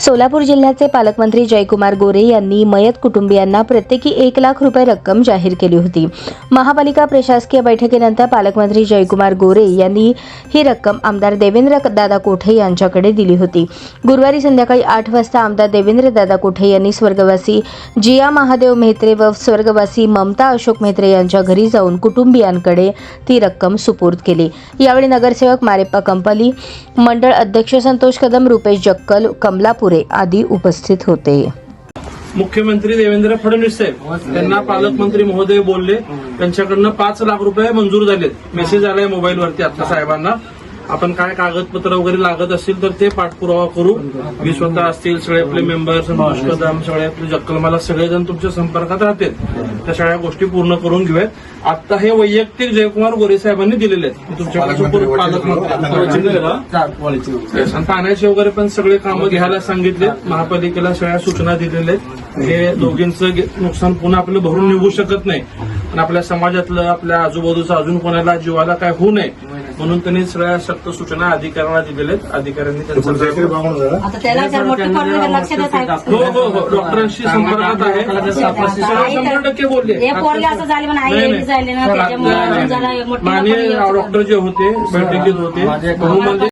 सोलापूर जिल्ह्याचे पालकमंत्री जयकुमार गोरे यांनी मयत कुटुंबियांना प्रत्येकी एक लाख रुपये रक्कम जाहीर केली होती. महापालिका प्रशासकीय बैठकीनंतर पालकमंत्री जयकुमार गोरे यांनी ही रक्कम आमदार देवेंद्र दादा कोठे यांच्याकडे दिली होती. गुरुवारी संध्याकाळी आठ वाजता आमदार देवेंद्र दादा कोठे यांनी स्वर्गवासी जिया महादेव मेहत्रे व स्वर्गवासी ममता अशोक मेहत्रे यांच्या घरी जाऊन कुटुंबियांकडे ती रक्कम सुपूर्द केली. यावेळी नगरसेवक मारेप्पा कंपली मंडळ अध्यक्ष संतोष कदम रुपेश जक्कल कमलापूर आदी उपस्थित होते. मुख्यमंत्री देवेंद्र फडणवीस साहेब त्यांना पालकमंत्री महोदय बोलले. त्यांच्याकडनं पाच लाख रुपये मंजूर झालेत. मेसेज आलाय मोबाईलवरती आता साहेबांना. आपण काय कागदपत्र वगैरे लागत असतील तर ते पाठपुरावा करू. मी स्वतः असतील सगळे आपले मेंबर संतोष कदम सगळे आपले जक्कलमाला सगळेजण तुमच्या संपर्कात राहतील. त्या सगळ्या गोष्टी पूर्ण करून घेऊयात. आता हे वैयक्तिक जयकुमार गोरे साहेबांनी दिलेले आहेत. तुमच्याकडे पालकमंत्री पाण्याचे वगैरे पण सगळे कामं घ्यायला सांगितले. महापालिकेला सगळ्या सूचना दिलेल्या आहेत. हे दोघींचं नुकसान पुन्हा आपलं भरून निघू शकत नाही. आणि आपल्या समाजातलं आपल्या आजूबाजूचं अजून कोणाला जीवाला काय होऊ नये म्हणून त्यांनी सगळ्या सक्त सूचना अधिकाऱ्यांना दिलेल्या आहेत. अधिकाऱ्यांनी त्यांचं आता त्याला जर मोठं करून लक्ष देत आहे हो हो हो. डॉक्टरांशी संपर्कात आहे. शंभर टक्के बोलले. हे पोरगे असं झाले म्हणून आई नाही, आई झाले ना नाही. त्याच्यामुळे जरा मोठी माननीय डॉक्टर जे होते बैठकीत होते.